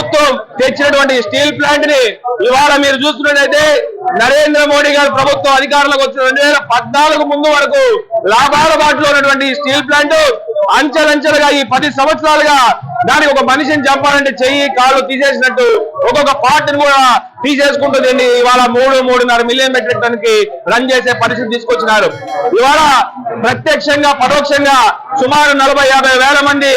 ప్రభుత్వం తెచ్చినటువంటి స్టీల్ ప్లాంట్ని ఇవాళ మీరు చూస్తున్నట్టయితే నరేంద్ర మోడీ గారి ప్రభుత్వం అధికారంలోకి వచ్చిన రెండు పద్నాలుగు ముందు వరకు లాభాల బాటలో ఉన్నటువంటి స్టీల్ ప్లాంట్ అంచెలంచెలుగా ఈ పది సంవత్సరాలుగా దానికి ఒక మనిషిని చంపాలంటే చెయ్యి కాళ్ళు తీసేసినట్టు ఒక్కొక్క పార్టీని కూడా తీసేసుకుంటుంది ఇవాళ మూడు మూడున్నర మిలియన్ మెట్రిక్ టన్కి రన్ చేసే పరిస్థితి తీసుకొచ్చినారు. ఇవాళ ప్రత్యక్షంగా పరోక్షంగా సుమారు నలభై యాభై వేల మంది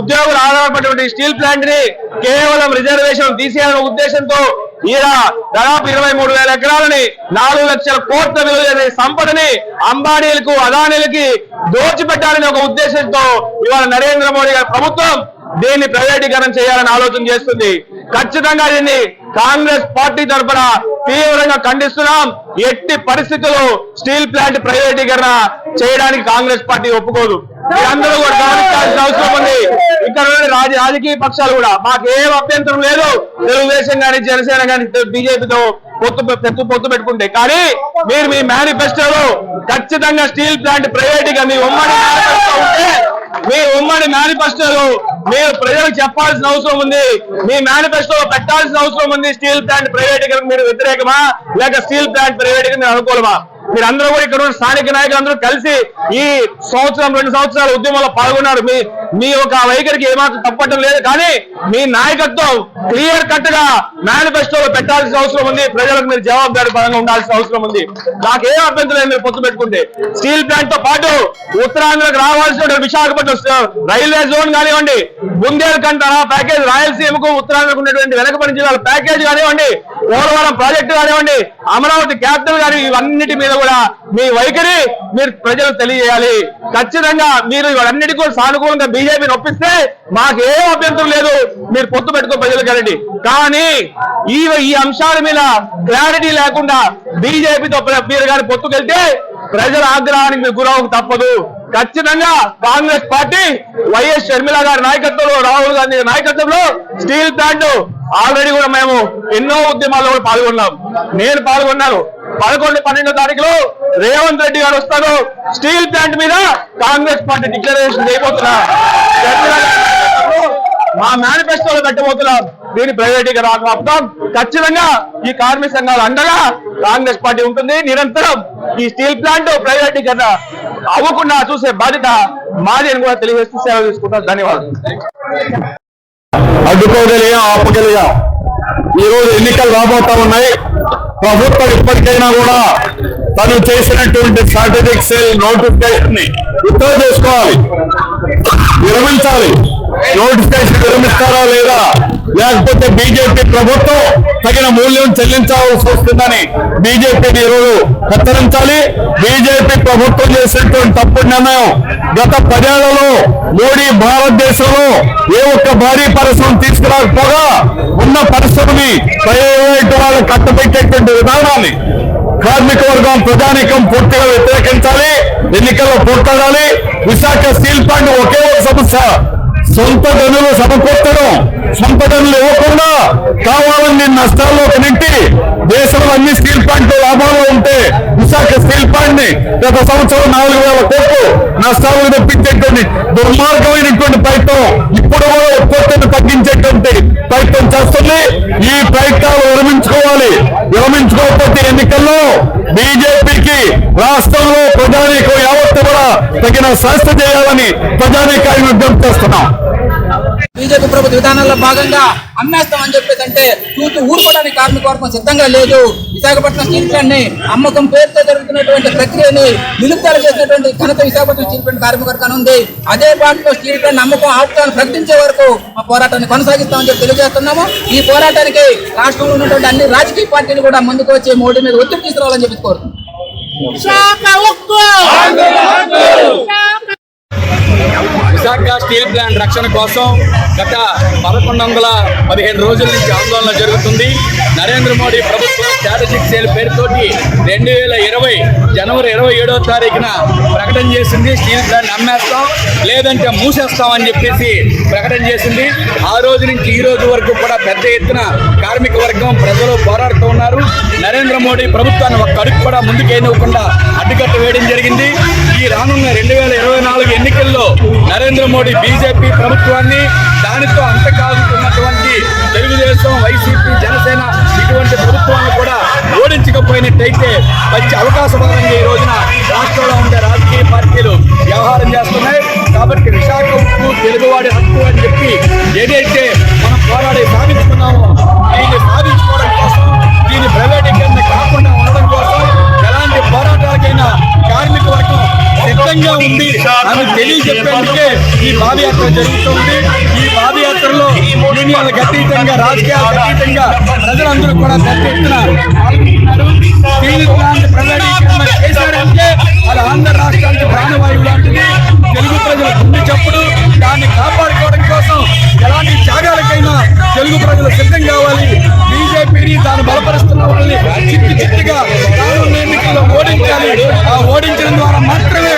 ఉద్యోగులు ఆధారపడినటువంటి స్టీల్ ప్లాంట్ని కేవలం రిజర్వేషన్ తీసేయాలనే ఉద్దేశంతో ఈయన దాదాపు ఇరవై మూడు వేల ఎకరాలని నాలుగు లక్షల కోట్ల విలువ సంపదని అంబానీలకు అదానీలకి దోచిపెట్టాలనే ఒక ఉద్దేశంతో ఇవాళ నరేంద్ర మోడీ గారి ప్రభుత్వం దీన్ని ప్రైవేటీకరణ చేయాలని ఆలోచన చేస్తుంది. ఖచ్చితంగా దీన్ని కాంగ్రెస్ పార్టీ తరఫున తీవ్రంగా ఖండిస్తున్నాం. ఎట్టి పరిస్థితుల్లో స్టీల్ ప్లాంట్ ప్రైవేటీకరణ చేయడానికి కాంగ్రెస్ పార్టీ ఒప్పుకోదు. మీరందరూ కూడా గమనించాల్సిన అవసరం ఉంది. ఇక్కడ రాజ- రాజకీయ పక్షాలు కూడా మాకు ఏం అభ్యంతరం లేదు. తెలుగుదేశం కానీ జనసేన కానీ బీజేపీతో పొత్తు పొత్తు పొత్తు పెట్టుకుంటే. కానీ మీరు మీ మేనిఫెస్టోలో ఖచ్చితంగా స్టీల్ ప్లాంట్ ప్రైవేటీగా మీ ఉమ్మడి ఉంటే మీ ఉమ్మడి మేనిఫెస్టోలు మీరు ప్రజలకు చెప్పాల్సిన అవసరం ఉంది. మీ మేనిఫెస్టోలో పెట్టాల్సిన అవసరం ఉంది. స్టీల్ ప్లాంట్ ప్రైవేటీకరణ మీరు వ్యతిరేకమా? లేక స్టీల్ ప్లాంట్ ప్రైవేటీకరణ అనుకూలమా? మీరు కూడా ఇక్కడ ఉన్న స్థానిక నాయకులు అందరూ కలిసి ఈ సంవత్సరం రెండు సంవత్సరాల ఉద్యమంలో పాల్గొన్నారు. మీ మీ యొక్క వైఖరికి ఏమాత్రం తప్పటం లేదు. కానీ మీ నాయకత్వం క్లియర్ కట్గా మేనిఫెస్టోలో పెట్టాల్సిన అవసరం ఉంది. ప్రజలకు మీరు జవాబుదారీ పరంగా ఉండాల్సిన అవసరం ఉంది. నాకేం అభ్యంతరం లేదు మీరు పొత్తు పెట్టుకుంటే. స్టీల్ ప్లాంట్తో పాటు ఉత్తరాంధ్రకు రావాల్సిన విశాఖపట్నం రైల్వే జోన్ కానివ్వండి బుందేల్ఖండ్ ప్యాకేజ్ రాయలసీమకు ఉత్తరాంధ్రకు ఉన్నటువంటి వెనకబడి జిల్లాల ప్యాకేజ్ కానివ్వండి పోలవరం ప్రాజెక్టు కానివ్వండి అమరావతి క్యాపిటల్ కానీ ఇవన్నిటి మీద కూడా మీ వైఖరి మీరు ప్రజలకు తెలియజేయాలి. ఖచ్చితంగా మీరు ఇవన్నిటి కూడా సానుకూలంగా బీజేపీ ఒప్పిస్తే మాకు ఏం అభ్యంతరం లేదు. మీరు పొత్తు పెట్టుకో ప్రజలకు వెళ్ళండి కానీ ఈ ఈ అంశాల మీద క్లారిటీ లేకుండా బీజేపీతో మీరు కానీ పొత్తుకెళ్తే ప్రజల ఆగ్రహానికి మీరు గురవు తప్పదు. ఖచ్చితంగా కాంగ్రెస్ పార్టీ వైఎస్ షర్మిల గారి నాయకత్వంలో రాహుల్ గాంధీ నాయకత్వంలో స్టీల్ ప్లాంట్ ఆల్రెడీ కూడా మేము ఎన్నో ఉద్యమాల్లో కూడా పాల్గొన్నాం. నేను పాల్గొన్నాను. పదకొండు పన్నెండో తారీఖులో రేవంత్ రెడ్డి గారు వస్తారు స్టీల్ ప్లాంట్ మీద కాంగ్రెస్ పార్టీ డిక్లరేషన్ చేయబోతున్నా. మా మేనిఫెస్టోలో పెట్టబోతున్నాం. దీన్ని ప్రైవేటీగా రాకపోతాం ఖచ్చితంగా ఈ కార్మిక సంఘాలు అండగా కాంగ్రెస్ పార్టీ ఉంటుంది. నిరంతరం ఈ స్టీల్ ప్లాంట్ ప్రైవేటీకరణ అవ్వకుండా చూసే బాధ్యత మాది అని కూడా తెలియజేస్తూ సేవ తీసుకుంటాం ధన్యవాదాలు. అడ్డుకోగలిగా ఆపగలిగా. ఈ రోజు ఎన్నికలు రాబోతా ఉన్నాయి. ప్రభుత్వం ఇప్పటికైనా కూడా తను చేసినటువంటి స్ట్రాటజిక్ సెల్ నోటిఫికేషన్ని విత్డ్రా చేసుకోవాలి. విరమించాలి. నోటిఫికేషన్ విరమిస్తారా లేదా? లేకపోతే బీజేపీ ప్రభుత్వం తగిన మూల్యం చెల్లించాల్సి వస్తుందని బీజేపీని ఈరోజు హెచ్చరించాలి. బీజేపీ ప్రభుత్వం చేసినటువంటి తప్పుడు నిర్ణయం గత పదేళ్ళలో మోడీ భారతదేశంలో ఏ ఒక్క భారీ పరిశ్రమ తీసుకురాకపోగా ఉన్న పరిశ్రమని ప్రైవేట్ వాళ్ళు కట్టబెట్టేటువంటి విధానాన్ని కార్మిక వర్గం ప్రధానికం పూర్తిగా వ్యతిరేకించాలి. ఎన్నికల్లో పోట్లాడాలి. విశాఖ స్టీల్ ప్లాంట్ ఒకే ఒక సమస్య. సొంత గనులు సమకూర్చడం సొంత గనులు ఇవ్వకుండా కావాలని నష్టాల్లో నెట్టి దేశంలో అన్ని స్టీల్ ప్లాంట్లు లాభాల్లో ఉంటే విశాఖ స్టీల్ ప్లాంట్ని గత సంవత్సరం నాలుగు వేల కోట్లు నష్టాలు తెప్పించేటువంటి దుర్మార్గమైనటువంటి ప్రయత్నం ఇప్పుడు కూడా ఉత్పత్తిని తగ్గించేటువంటి ప్రయత్నం చేస్తుంది. ఈ ప్రయత్నాలు విరమించుకోవాలి. విరమించుకోకపోతే ఎన్నికల్లో బీజేపీకి రాష్ట్రంలో ప్రజానీకం యావత్తు కూడా తగిన శాస్త్ర చేయాలని ప్రజానీకాన్ని విజ్ఞప్తి చేస్తున్నాం. బీజేపీ ప్రభుత్వ విధానాల్లో భాగంగా అమ్మేస్తాం అని చెప్పేసి అంటే చూస్తూ ఊరుకోవడానికి కార్మిక వర్గం సిద్ధంగా లేదు. విశాఖపట్నం స్టీల్ ప్లాంట్ని అమ్మకం పేరుతో జరుగుతున్నటువంటి ప్రక్రియని నిలుపుదల చేసినటువంటి ఘనత విశాఖపట్నం స్టీల్ ప్లాంట్ కార్మిక వర్గాన్ని ఉంది. అదే పార్టీలో స్టీల్ ప్లాంట్ అమ్మకం ఆపుతాను ప్రకటించే వరకు మా పోరాటాన్ని కొనసాగిస్తామని చెప్పి తెలియజేస్తున్నాము. ఈ పోరాటానికి రాష్ట్రంలో ఉన్నటువంటి అన్ని రాజకీయ పార్టీలు కూడా ముందుకు వచ్చి మోడీ మీద ఒత్తిడి తీసుకురావాలని చెప్పి కోరుతున్నాం. శాఖ ఉక్కు విశాఖ స్టీల్ ప్లాంట్ రక్షణ కోసం గత పదకొండు వందల పదిహేను రోజుల నుంచి ఆందోళన జరుగుతుంది. నరేంద్ర మోడీ ప్రభుత్వం స్ట్రాటజిక్ సేల్ పేరుతోటి రెండు వేల ఇరవై జనవరి ఇరవై ఏడవ తారీఖున ప్రకటన చేసింది. స్టీల్ ప్లాంట్ అమ్మేస్తాం లేదంటే మూసేస్తామని చెప్పేసి ప్రకటన చేసింది. ఆ రోజు నుంచి ఈ రోజు వరకు కూడా పెద్ద ఎత్తున కార్మిక వర్గం ప్రజలు పోరాడుతూ ఉన్నారు. నరేంద్ర మోడీ ప్రభుత్వాన్ని ఒక్క అడుగు కూడా ముందుకేనివ్వకుండా అడ్డుకట్ట వేయడం జరిగింది. ఈ రానున్న రెండు వేల ఇరవై నాలుగు ఎన్నికల్లో నరేంద్ర మోడీ బీజేపీ ప్రభుత్వాన్ని దానితో అంతకాగుతున్నటువంటి తెలుగుదేశం వైసీపీ జనసేన ఇటువంటి ప్రభుత్వాన్ని కూడా ఓడించకపోయినట్టయితే మంచి అవకాశపరంగా ఈ రోజున. రాష్ట్రంలో ఉండే రాజకీయ పార్టీలు వ్యవహారం చేస్తున్నాయి. కాబట్టి విశాఖ ఉప్పు తెలుగువాడి హక్కు అని చెప్పి ఏదైతే మనం పోరాడి సాధించుకున్నామో కూడా పెద్ద ఎత్తున పాల్గొంటున్నారు స్టీల్ ప్లాంట్ ప్రైవేటీకరణ చేశారంటే అది ఆంధ్ర రాష్ట్రానికి ప్రాణవాయువు లాంటిది. తెలుగు ప్రజల గుండె చప్పుడు దాన్ని కాపాడుకోవడం కోసం ఎలాంటి త్యాగాలకైనా తెలుగు ప్రజలు సిద్ధం కావాలి. బీజేపీని తాను బలపరుస్తున్న వాళ్ళని చిత్తి చిత్తుగా రానున్న ఎన్నికల్లో ఓడించాలి. ఆ ఓడించడం ద్వారా మాత్రమే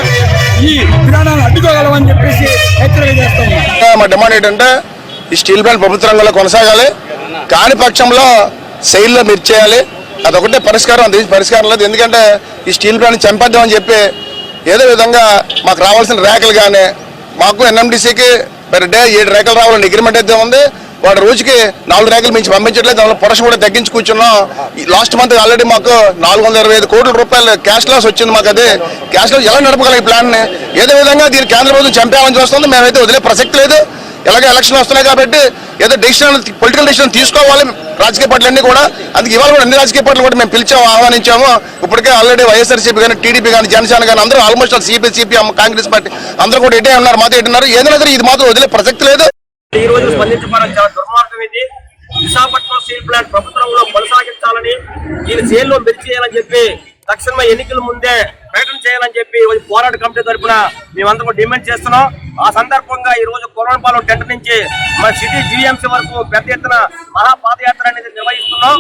ఈ విధానాన్ని అడ్డుకోగలమని చెప్పేసి హెచ్చరిక చేస్తాము మా డిమాండ్ ఏంటంటే ఈ స్టీల్ ప్లాంట్ ప్రభుత్వ రంగంలో కొనసాగాలి. కాని పక్షంలో సెయిల్లో మీరు చేయాలి. అదొకటే పరిష్కారం అది పరిష్కారం లేదు. ఎందుకంటే ఈ స్టీల్ ప్లాంట్ చంపేద్దామని చెప్పి ఏదో విధంగా మాకు రావాల్సిన రేఖలు కానీ మాకు ఎన్ఎండిసికి పర్ డే ఏడు రేఖలు రావాలని అగ్రిమెంట్ అయితే ఉంది. వాడు రోజుకి నాలుగు రేఖలు మించి పంపించట్లేదు. దానిలో ప్రొడక్షన్ కూడా తగ్గించి కూర్చున్నాం. లాస్ట్ మంత్ ఆల్రెడీ మాకు నాలుగు వందల ఇరవై ఐదు కోట్ల రూపాయలు క్యాష్ లాస్ వచ్చింది మాకు అది. క్యాష్ లాస్ ఎలా నడపగలం ఈ ప్లాన్ని ఏదో విధంగా దీన్ని కేంద్ర ప్రభుత్వం చంపేయాలని చూస్తుంది. మేమైతే వదిలే ప్రసక్తి లేదు. ఎలాగో ఎలక్షన్ వస్తున్నాయి కాబట్టి ఏదో డెసిషన్ పొలిటికల్ డెసిషన్ తీసుకోవాలి రాజకీయ పార్టీలన్నీ కూడా. అందుకే ఇవాళ కూడా అన్ని రాజకీయ పార్టీలు కూడా మేము పిలిచాము ఆహ్వానించాము. ఇప్పటికే ఆల్రెడీ వైఎస్ఆర్సీపీ కానీ టీడీపీ కానీ జనసేన కానీ అందరూ almost CP CPM Congress party అందరూ కూడా ఎటే ఉన్నారు మాతో ఎట్టున్నారు ఏదైనా సరే ఇది మాత్రం వదిలే ప్రసక్తి లేదు. ఈ రోజు స్పందించడం చాలా దుర్మార్గం ఇది. విశాఖపట్నం స్టీల్ ప్లాంట్ ప్రభుత్వంలో కొనసాగించాలని దీని జైల్లో మెరిచి చేయాలని చెప్పి తక్షణమే ఎన్నికల ముందే ప్రకటన చేయాలని చెప్పి పోరాట కమిటీ తరపున మేమందరం కూడా డిమాండ్ చేస్తున్నాం. ఆ సందర్భంగా ఈ రోజు కొరవనపాలెం టెంట్ నుంచి మన సిటీ జీఎంసీ వరకు పెద్ద ఎత్తున మహా పాదయాత్ర అనేది నిర్వహిస్తున్నాం.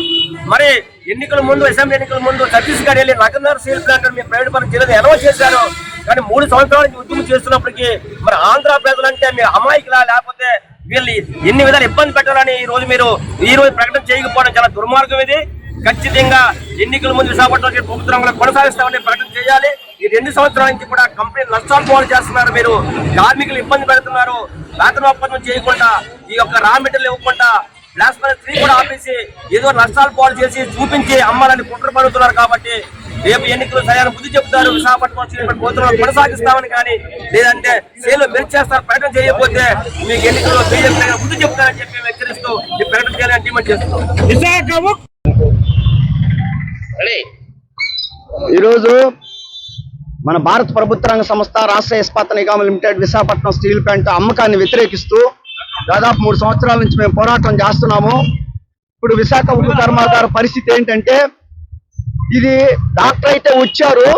మరి ఎన్నికల ముందు అసెంబ్లీ ఎన్నికల ముందు ఛత్తీస్గఢ్ వెళ్ళి నగర్ సీల్ ప్లాంట్ మీ ప్రైవేట్ పరం చేయలేదు అనౌన్స్ చేశారు. కానీ మూడు సంవత్సరాల నుంచి ఉద్యమం చేస్తున్నప్పటికీ మరి ఆంధ్ర ప్రజలంటే మీ అమాయకులా? లేకపోతే వీళ్ళు ఎన్ని విధాలు ఇబ్బంది పెట్టాలని ఈ రోజు మీరు ఈ రోజు ప్రకటన చేయకపోవడం చాలా దుర్మార్గం ఇది. ఖచ్చితంగా ఎన్నికల ముందు విశాఖపట్నం స్టేట్ కొనసాగిస్తామని ప్రకటన చేయాలి. ఈ రెండు సంవత్సరాల నుంచి కూడా కంపెనీ నష్టాలు పాలు చేస్తున్నారు మీరు. కార్మికులు ఇబ్బంది పెడుతున్నారు. వేతన ఒప్పందం చేయకుండా ఈ యొక్క రా మెటీరియల్ ఇవ్వకుండా బ్లాస్ త్రీ కూడా ఆపేసి ఏదో నష్టాలు పాలు చేసి చూపించి అమ్మాలని కుట్ర పడుతున్నారు కాబట్టి రేపు ఎన్నికలు సరైన బుద్ధి చెప్తారు. విశాఖపట్నం పోతున్నారు కొనసాగిస్తామని కానీ లేదంటే సేలు చేస్తారు. ప్రకటన చేయకపోతే మీకు ఎన్నికల్లో బీజేపీ బుద్ధి చెప్తారని చెప్పి హెచ్చరిస్తూ ఈ ప్రకటన చేయాలని డిమాండ్ చేస్తున్నాం. ఈరోజు మన భారత ప్రభుత్వ రంగ సంస్థ Rashtriya Ispat Nigam limited Visakhapatnam steel plant అమ్మకాన్ని వ్యతిరేకిస్తూ దాదాపు మూడు సంవత్సరాల నుంచి మేము పోరాటం చేస్తున్నాము. ఇప్పుడు విశాఖ ఉక్కు కర్మాగార పరిస్థితి ఏంటంటే ఇది డాక్టర్ అయితే వచ్చారు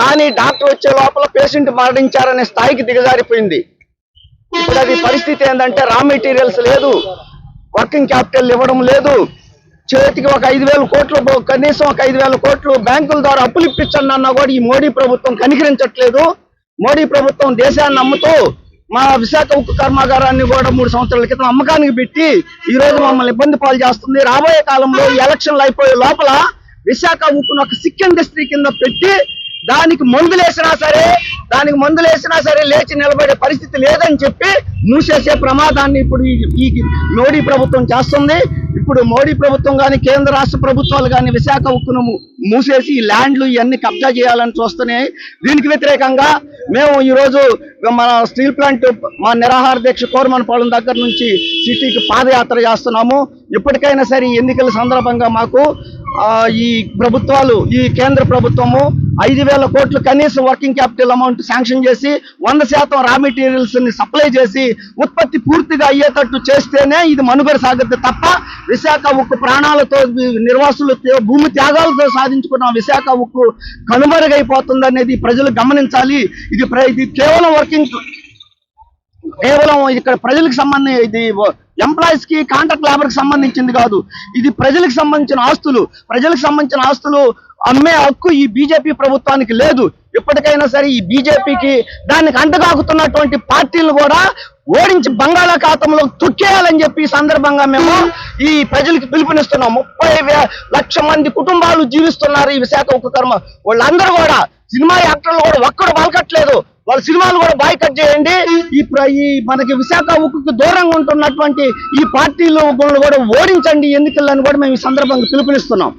కానీ డాక్టర్ వచ్చే లోపల పేషెంట్ మరణించారనే స్థాయికి దిగజారిపోయింది. ఇప్పుడు అది పరిస్థితి ఏంటంటే రా మెటీరియల్స్ లేదు వర్కింగ్ క్యాపిటల్ ఇవ్వడం లేదు చేతికి ఒక ఐదు వేల కోట్లు కనీసం ఒక ఐదు వేల కోట్లు బ్యాంకుల ద్వారా అప్పులు ఇప్పించండి అన్నా కూడా ఈ మోడీ ప్రభుత్వం కనికరించట్లేదు. మోడీ ప్రభుత్వం దేశాన్ని అమ్ముతూ మా విశాఖ ఉక్కు కర్మాగారాన్ని కూడా మూడు సంవత్సరాల క్రితం అమ్మకానికి పెట్టి ఈ రోజు మమ్మల్ని ఇబ్బంది పాలు చేస్తుంది. రాబోయే కాలంలో ఈ ఎలక్షన్లు అయిపోయే లోపల విశాఖ ఉక్కును ఒక సిక్ ఇండస్ట్రీ కింద పెట్టి దానికి మందులేసినా సరే దానికి మందులేసినా సరే లేచి నిలబడే పరిస్థితి లేదని చెప్పి మూసేసే ప్రమాదాన్ని ఇప్పుడు ఈ మోడీ ప్రభుత్వం చేస్తుంది. ఇప్పుడు మోడీ ప్రభుత్వం కానీ కేంద్ర రాష్ట్ర ప్రభుత్వాలు కానీ విశాఖ ఉక్కును మూసేసి ఈ ల్యాండ్లు ఇవన్నీ కబ్జా చేయాలని చూస్తున్నాయి దీనికి వ్యతిరేకంగా మేము ఈరోజు మన స్టీల్ ప్లాంట్ మా నిరాహార దీక్ష కోరమనపాలెం దగ్గర నుంచి సిటీకి పాదయాత్ర చేస్తున్నాము. ఇప్పటికైనా సరే ఎన్నికల సందర్భంగా మాకు ఈ ప్రభుత్వాలు ఈ కేంద్ర ప్రభుత్వము ఐదు వేల కోట్లు కనీసం వర్కింగ్ క్యాపిటల్ అమౌంట్ శాంక్షన్ చేసి వంద శాతం రా మెటీరియల్స్ని సప్లై చేసి ఉత్పత్తి పూర్తిగా అయ్యేటట్టు చేస్తేనే ఇది మనుగడ సాగుతుంది తప్ప విశాఖ ఉక్కు ప్రాణాలతో నిర్వాసులు భూమి త్యాగాలతో సాధించుకున్న విశాఖ ఉక్కు కనుమరుగైపోతుంది అనేది ప్రజలు గమనించాలి. ఇది ప్ర- ఇది కేవలం వర్కింగ్ కేవలం ఇక్కడ ప్రజలకు సంబంధించి ఇది ఎంప్లాయీస్కి కాంట్రాక్ట్ లేబర్కి సంబంధించింది కాదు. ఇది ప్రజలకు సంబంధించిన ఆస్తులు. ప్రజలకు సంబంధించిన ఆస్తులు అమ్మే హక్కు ఈ బీజేపీ ప్రభుత్వానికి లేదు. ఇప్పటికైనా సరే ఈ బీజేపీకి దానికి అంటగాకుతున్నటువంటి పార్టీలు కూడా ఓడించి బంగాళాఖాతంలో తొక్కేయాలని చెప్పి ఈ సందర్భంగా మేము ఈ ప్రజలకు పిలుపునిస్తున్నాం. ముప్పై వే- లక్ష మంది కుటుంబాలు జీవిస్తున్నారు ఈ విశాఖ ఉక్కు కర్మ. వాళ్ళందరూ కూడా సినిమా యాక్టర్లు కూడా ఒక్కడు పలకట్లేదు. వాళ్ళ సినిమాలు కూడా బాయ్కట్ చేయండి. ఈ ప్ర- ఈ మనకి విశాఖ ఉక్కుకు దూరంగా ఉంటున్నటువంటి ఈ పార్టీలు కూడా ఓడించండి. ఎన్నికలను కూడా మేము ఈ సందర్భంగా పిలుపునిస్తున్నాం.